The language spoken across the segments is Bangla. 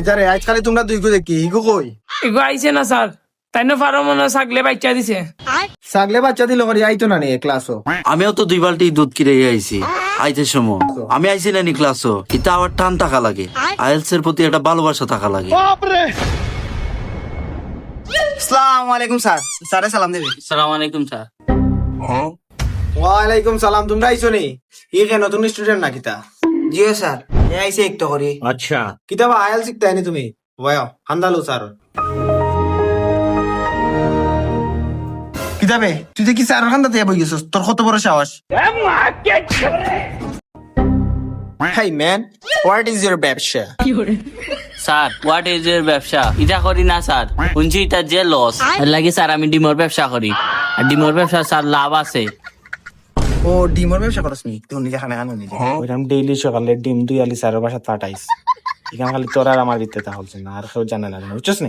ইতারে আজকালি তোমরা দুই গো দেখি? হিগো কই? এগো আইছে না স্যার। তাই না পারো মনে ছাগলে বাচ্চা দিছে। সাগলে বাচ্চা দিল করে আইতো না নি ক্লাসও? আমিও তো দুই বালতি দুধ কিনে আইছি। আইতে সময় আমি আইছি না নি ক্লাসও। এটা আবার টান থাকা লাগে। আইএলস এর প্রতি একটা ভালোবাসা থাকা লাগে। আসসালামু আলাইকুম স্যার। স্যারে সালাম দেবে। সালাম আলাইকুম স্যার। ওয়ালাইকুম সালাম তোমরা আইছো নি? ই কে নতুন স্টুডেন্ট না কিতা জিও স্যার। কিতাবে তুই দেখি স্যার খান্দা দিয়ে বই গেছস তোর কত বড় সাহস hi man what is your ব্যবসা স্যার হোয়াট ইজ ব্যবসা ইটা করি না স্যার শুনছি ইটা যে লস লাগি স্যার আমি ডিমর ব্যবসা করি আর ডিমর ব্যবসা স্যার লাভ আছে ও ডিমর ব্যবসা করস নি? তুই নিজে খানা খানো নিজে। ওইরকম ডেইলি সকালে ডিম দুই আলি স্যারের বাসা পাঠাইস। এখানে খালি তোর আর আমার দিতে তা না আর কেউ জানে না বুঝছিস নি?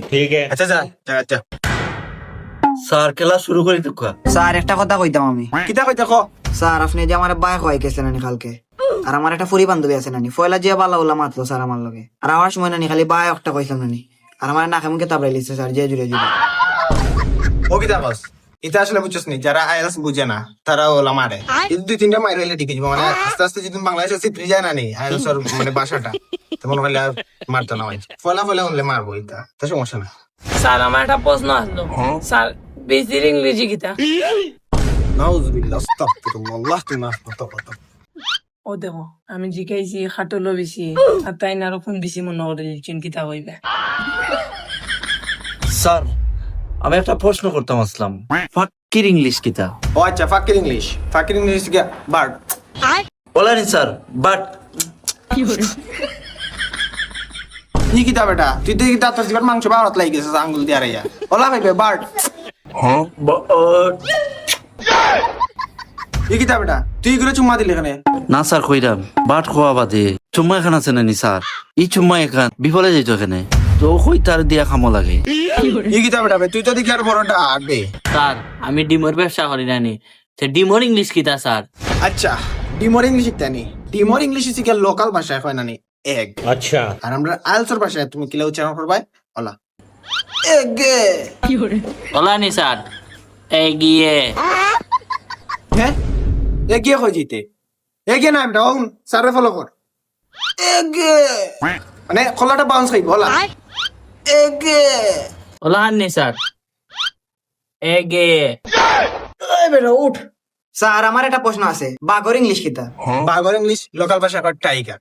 আচ্ছা যা যা আচ্ছা স্যার খেলা শুরু করি তো স্যার একটা কথা কইতাম আমি। কিতা কইতা কো? স্যার আপনি যে আমার বাইক হয়ে গেছিলেন নানি কালকে আর আমার একটা ফুরি বান্ধবী আছে নানি ফয়লা যে বালা উল্লা মাতলো স্যার আমার লগে। আর আমার সময় নানি খালি বাই একটা কইছিলাম নানি আর আমার নাকে মুখে তাবড়াই লিখছে স্যার যে জুড়ে জুড়ে ও কিতা কস? এটা আসলে বুঝছস নি যারা আইএলস বুঝে না তারা ওলা মারে। এই দুই তিনটা মাইর হইলে ঠিক মানে আস্তে আস্তে যদি বাংলাদেশে সিপ্রি যায় না নি আইএলস এর মানে ভাষাটা তেমন হলে আর মারতো না ভাই ফলা ফলা হলে মারবো এটা তো সমস্যা না স্যার আমার একটা প্রশ্ন আসলো। স্যার ইংরেজি গীতা নাউজুবিল্লাহ আস্তাগফিরুল্লাহ আল্লাহ তুমি কত ও দেখো আমি জিকাইছি খাটলো বেশি আর তাই না আরও ফোন বেশি মনে করে কিতা হইবে স্যার আমি একটা প্রশ্ন করতাম আসলাম। ফাক্কির ইংলিশ কিতা ও আচ্ছা ফাকির ইংলিশ। ফাকির ইংলিশ কি বার্ড বলেনি স্যার বাট। ই কিতা বেটা? তুই দেখি দাঁতর জিবার মাংস বাড়ত লাগি গেছে আঙ্গুল দিয়ে আড়াইয়া ওলা ভাইবে বার্ড ই কিতা বেটা? তুই করে চুম্মা দিলি এখানে? না স্যার কইরাম। বাট খোয়া বাদে। চুম্মা এখান আছে না নি স্যার? ই চুম্মা এখান বিফলে যাইতো এখানে। তো কই তার দিয়া খামো লাগে। ই কিতা বেটা তুই তো দেখি আর বড়টা আটবে স্যার আমি ডিমর ব্যবসা করি নানি সে ডিমর ইংলিশ কিতা স্যার? আচ্ছা ডিমোর ইংলিশ শিখতে নি। ডিমোর ইংলিশ শিখে লোকাল ভাষায় হয় না নি? এগ আচ্ছা। আর আমরা আলসর ভাষায় তুমি কিলা উচ্চারণ করবাই ওলা এগ। ওলানি স্যার। এগিয়ে। হ্যাঁ এগিয়ে যেতে এগিয়ে না এটা ওন সারে ফলো কর। এগে। মানে কলাটা বাউন্স খাইব ওলা এগে। ওলাহানি স্যার। এগে। এই বেটা উঠ। স্যার আমার একটা প্রশ্ন আছে। বাঘর ইংলিশ কিতা বাগর ইংলিশ লোকাল ভাষা কর টাইগার